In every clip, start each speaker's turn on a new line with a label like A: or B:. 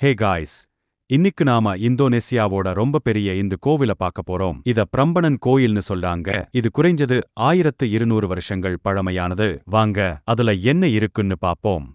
A: Hey guys இன்னிக்கு நாம இந்தோனேசியாவோட ரொம்ப பெரிய இந்த கோவில பார்க்க போறோம். இத பிரம்பணன் கோயில்னு சொல்றாங்க. இது குறைஞ்சது ஆயிரத்து இருநூறு வருஷங்கள் பழமையானது. வாங்க அதுல என்ன இருக்குன்னு பாப்போம்.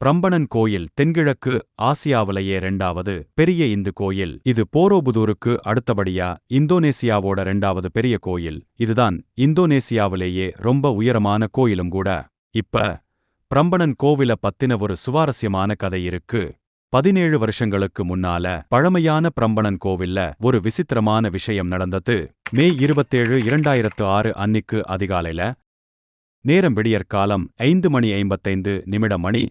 A: பிரம்பணன் கோயில் தென்கிழக்கு ஆசியாவிலேயே ரெண்டாவது பெரிய இந்து கோயில். இது போரோபுதூருக்கு அடுத்தபடியா இந்தோனேசியாவோட ரெண்டாவது பெரிய கோயில். இதுதான் இந்தோனேசியாவிலேயே ரொம்ப உயரமான கோயிலும் கூட. இப்ப பிரம்பணன் கோவில பத்தின ஒரு சுவாரஸ்யமான கதை இருக்கு. பதினேழு வருஷங்களுக்கு முன்னால பழமையான பிரம்பணன் கோவில்ல ஒரு விசித்திரமான விஷயம் நடந்தது. மே இருபத்தேழு இரண்டாயிரத்து ஆறு அன்னிக்கு அதிகாலையில நேரம் விடியற்காலம் ஐந்து மணி ஐம்பத்தைந்து நிமிட மணி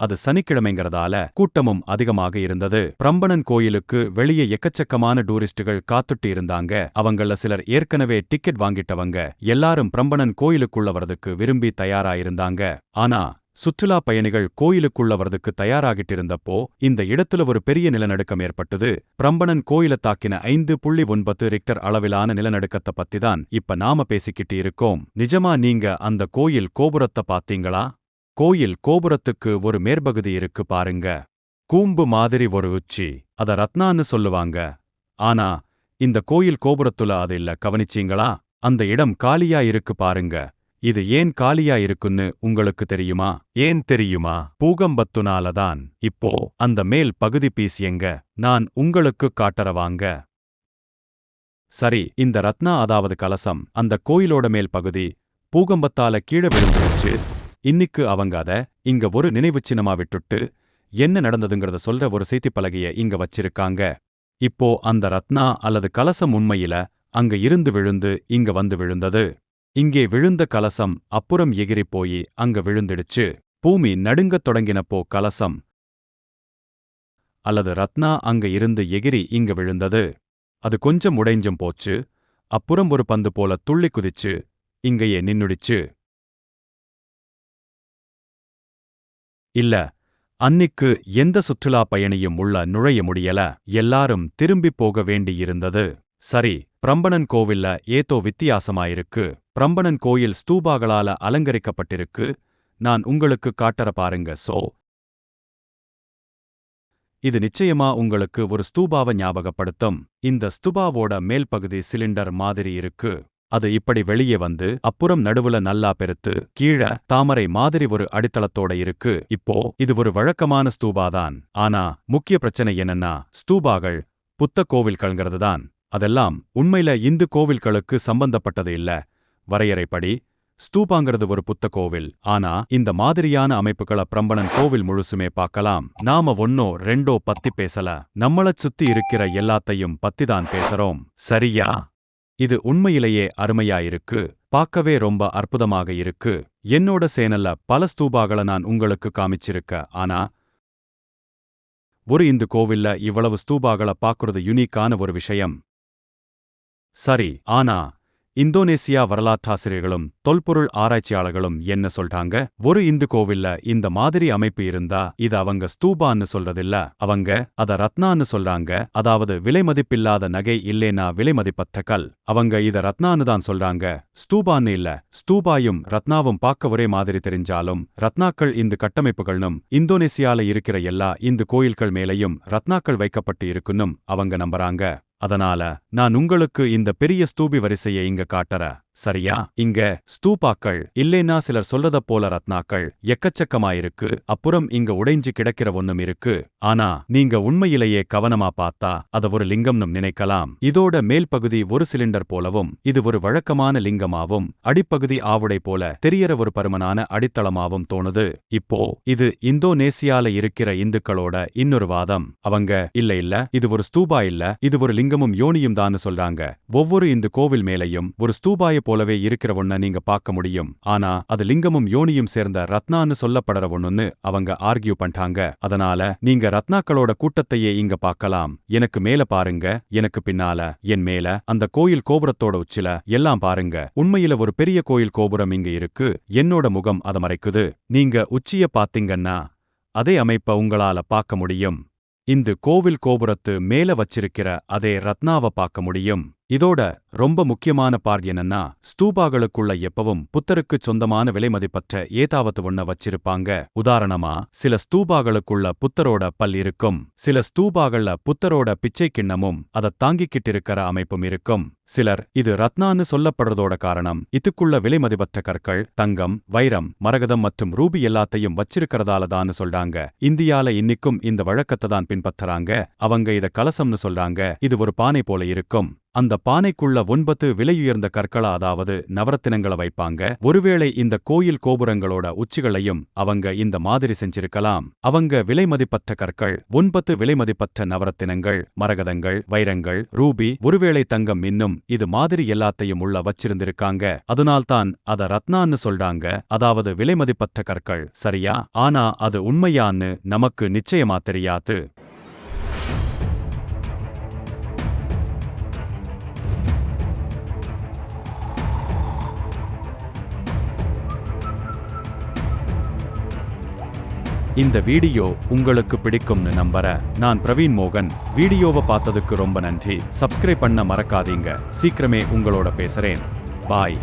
A: அது சனிக்கிழமைங்கிறதால கூட்டமும் அதிகமாக இருந்தது. பிரம்பணன் கோயிலுக்கு வெளியே எக்கச்சக்கமான டூரிஸ்டுகள் காத்துட்டு இருந்தாங்க. அவங்கள சிலர் ஏற்கனவே டிக்கெட் வாங்கிட்டவங்க. எல்லாரும் பிரம்பணன் கோயிலுக்குள்ள வரதுக்கு விரும்பி தயாராயிருந்தாங்க ஆனா சுற்றுலா பயணிகள் கோயிலுக்குள்ள வரதுக்கு தயாராகிட்டு இருந்தப்போ இந்த இடத்துல ஒரு பெரிய நிலநடுக்கம் ஏற்பட்டது. பிரம்பணன் கோயில தாக்கின ஐந்து புள்ளி ஒன்பது ரிக்டர் அளவிலான நிலநடுக்கத்தை பத்தி தான் இப்ப நாம பேசிக்கிட்டு இருக்கோம். நிஜமா நீங்க அந்த கோயில் கோபுரத்தை பாத்தீங்களா கோயில் கோபுரத்துக்கு ஒரு மேற்பகுதி இருக்கு பாருங்க. கூம்பு மாதிரி ஒரு உச்சி. அத ரத்னான்னு சொல்லுவாங்க. ஆனா இந்த கோயில் கோபுரத்துல அது இல்ல. கவனிச்சீங்களா? அந்த இடம் காலியா இருக்கு பாருங்க. இது ஏன் காலியா இருக்குன்னு உங்களுக்கு தெரியுமா? ஏன் தெரியுமா? பூகம்பத்துனால தான் இப்போ அந்த மேல் பகுதி பீஸ் எங்க நான் உங்களுக்கு காட்டறவாங்க. சரி இந்த ரத்னா அதாவது கலசம் அந்த கோயிலோட மேல் பகுதி பூகம்பத்தால கீழே விழுந்துருச்சு. இன்னிக்கு அவங்க அத இங்க ஒரு நினைவு சின்னமா விட்டுட்டு என்ன நடந்ததுங்கிறத சொல்ற ஒரு செய்தி பலகைய இங்க வச்சிருக்காங்க. இப்போ அந்த ரத்னா அல்லது கலசம் உண்மையில அங்க இருந்து விழுந்து இங்க வந்து விழுந்தது. இங்கே விழுந்த கலசம் அப்புறம் எகிரிப்போயி போய் அங்க விழுந்துடுச்சு. பூமி நடுங்கத் தொடங்கினப்போ கலசம் அல்லது ரத்னா அங்க இருந்து எகிரி இங்க விழுந்தது. அது கொஞ்சம் உடைஞ்சும் போச்சு. அப்புறம் ஒரு பந்து போல துள்ளி குதிச்சு இங்கேயே நின்னுடிச்சு. இல்ல அன்னிக்கு எந்த சுற்றுலா பயணியும் உள்ள நுழைய முடியல. எல்லாரும் திரும்பி போக வேண்டியிருந்தது. சரி பிரம்பணன் கோவில்ல ஏதோ வித்தியாசமாயிருக்கு. பிரம்பணன் கோயில் ஸ்தூபாகளால அலங்கரிக்கப்பட்டிருக்கு. நான் உங்களுக்கு காட்டற பாருங்க சோ. இது நிச்சயமா உங்களுக்கு ஒரு ஸ்தூபாவை ஞாபகப்படுத்தும். இந்த ஸ்தூபாவோட மேல் பகுதி சிலிண்டர் மாதிரி இருக்கு. அது இப்படி வெளியே வந்து அப்புறம் நடுவுல நல்லா பெருத்து கீழ தாமரை மாதிரி ஒரு அடித்தளத்தோட இருக்கு. இப்போ இது ஒரு வழக்கமான ஸ்தூபாதான். ஆனா முக்கிய பிரச்சனை என்னன்னா ஸ்தூபாகள் புத்த கோவில்கள்ங்கிறது தான் அதெல்லாம் உண்மையில இந்து கோவில்களுக்கு சம்பந்தப்பட்டது இல்ல. வரையறைப்படி ஸ்தூபாங்கிறது ஒரு புத்த கோவில். ஆனா இந்த மாதிரியான அமைப்புகள பிரம்பணன் கோவில் முழுசுமே பார்க்கலாம். நாம ஒன்னோ ரெண்டோ பத்தி பேசல. நம்மளச் சுத்தி இருக்கிற எல்லாத்தையும் பத்திதான் பேசுறோம். சரியா? இது உண்மையிலேயே அருமையா இருக்கு பார்க்கவே ரொம்ப அற்புதமாக இருக்கு. என்னோட சேனல்ல பல ஸ்தூபாகளை நான் உங்களுக்கு காமிச்சிருக்க. ஆனா ஒரு இந்து கோவில்ல இவ்வளவு ஸ்தூபாகளை பார்க்கறது யுனிக்கான ஒரு விஷயம். சரி ஆனா இந்தோனேசியா வரலாற்றாசிரியர்களும் தொல்பொருள் ஆராய்ச்சியாளர்களும் என்ன சொல்றாங்க? ஒரு இந்து கோவில்ல இந்த மாதிரி அமைப்பு இருந்தா இது அவங்க ஸ்தூபான்னு சொல்றதில்ல. அவங்க அத ரத்னான்னு சொல்றாங்க. அதாவது விலை மதிப்பில்லாத நகை இல்லேனா விலை மதிப்பற்ற கல். அவங்க இத ரத்னான்னு தான் சொல்றாங்க. ஸ்தூபான்னு இல்ல. ஸ்தூபாயும் ரத்னாவும் பார்க்க ஒரே மாதிரி தெரிஞ்சாலும் ரத்னாக்கள் இந்த கட்டமைப்புகள்னும் இந்தோனேசியால இருக்கிற எல்லா இந்து கோயில்கள் மேலையும் ரத்னாக்கள் வைக்கப்பட்டு இருக்குன்னும் அவங்க நம்புறாங்க. அதனால நான் உங்களுக்கு இந்த பெரிய ஸ்தூபி வரிசையை இங்க காட்டற சரியா? இங்க ஸ்தூபாக்கள் இல்லேனா சிலர் சொல்றத போல ரத்னாக்கள் எக்கச்சக்கமாயிருக்கு அப்புறம் இங்க உடைஞ்சு கிடக்கிற ஒண்ணும் இருக்கு. ஆனா நீங்க உண்மையிலேயே கவனமா பார்த்தா அத ஒரு லிங்கம்னும் நினைக்கலாம். இதோட மேல் பகுதி ஒரு சிலிண்டர் போலவும் இது ஒரு வழக்கமான லிங்கமாவும் அடிப்பகுதி ஆவுடை போல தெரியற ஒரு பருமனான அடித்தளமாவும் தோணுது. இப்போ இது இந்தோனேசியால இருக்கிற இந்துக்களோட இன்னொரு வாதம். அவங்க இல்ல இல்ல இது ஒரு ஸ்தூபா இல்ல இது ஒரு லிங்கமும் யோனியும் தான் சொல்றாங்க. ஒவ்வொரு இந்து கோவில் மேலையும் ஒரு ஸ்தூபாய போலவே இருக்கிற ஒன்ன நீங்க பார்க்க முடியும். ஆனா அது லிங்கமும் யோனியும் சேர்ந்த ரத்னான்னு சொல்லப்படுற ஒண்ணுன்னு அவங்க ஆர்கியூ பண்றாங்க அதனால நீங்க ரத்னாக்களோட கூட்டத்தையே இங்க பார்க்கலாம். எனக்கு மேல பாருங்க. எனக்கு பின்னால என் மேல அந்த கோயில் கோபுரத்தோட உச்சில எல்லாம் பாருங்க. உண்மையில ஒரு பெரிய கோயில் கோபுரம் இங்க இருக்கு. என்னோட முகம் அத மறைக்குது. நீங்க உச்சிய பாத்தீங்கன்னா அதே அமைப்ப உங்களால பார்க்க முடியும். இந்த கோவில் கோபுரத்து மேல வச்சிருக்கிற அதே ரத்னாவ பார்க்க முடியும். இதோட ரொம்ப முக்கியமான பார் என்னன்னா ஸ்தூபாகளுக்குள்ள எப்பவும் புத்தருக்குச் சொந்தமான விலைமதிப்பற்ற ஏதாவது ஒண்ண வச்சிருப்பாங்க. உதாரணமா சில ஸ்தூபாகளுக்குள்ள புத்தரோட பல் இருக்கும் சில ஸ்தூபாகள்ல புத்தரோட பிச்சை கிண்ணமும் அதை தாங்கிக்கிட்டு இருக்கிற அமைப்பும் இருக்கும். சிலர் இது ரத்னான்னு சொல்லப்படுறதோட காரணம் இதுக்குள்ள விலைமதிப்பற்ற கற்கள் தங்கம் வைரம் மரகதம் மற்றும் ரூபி எல்லாத்தையும் வச்சிருக்கிறதாலதான்னு சொல்றாங்க. இந்தியால இன்னிக்கும் இந்த வழக்கத்தை தான் பின்பற்றுறாங்க. அவங்க இத கலசம்னு சொல்றாங்க. இது ஒரு பானை போல இருக்கும். அந்த பானைக்குள்ள ஒன்பது விலையுயர்ந்த கற்களா அதாவது நவரத்தினங்கள வைப்பாங்க. ஒருவேளை இந்த கோயில் கோபுரங்களோட உச்சிகளையும் அவங்க இந்த மாதிரி செஞ்சிருக்கலாம். அவங்க விலைமதிப்பற்ற கற்கள் ஒன்பது விலைமதிப்பற்ற நவரத்தினங்கள் மரகதங்கள் வைரங்கள் ரூபி ஒருவேளை தங்கம் இன்னும் இது மாதிரி எல்லாத்தையும் உள்ள வச்சிருந்திருக்காங்க. அதனால்தான் அத ரத்னான்னு சொல்றாங்க. அதாவது விலைமதிப்பற்ற கற்கள் சரியா? ஆனா அது உண்மையான்னு நமக்கு நிச்சயமா தெரியாது. இந்த வீடியோ உங்களுக்கு பிடிக்கும்னு நம்பற நான் பிரவீன் மோகன். வீடியோவை பார்த்ததுக்கு ரொம்ப நன்றி. சப்ஸ்கிரைப் பண்ண மறக்காதீங்க. சீக்கிரமே உங்களோட பேசுறேன். பாய்.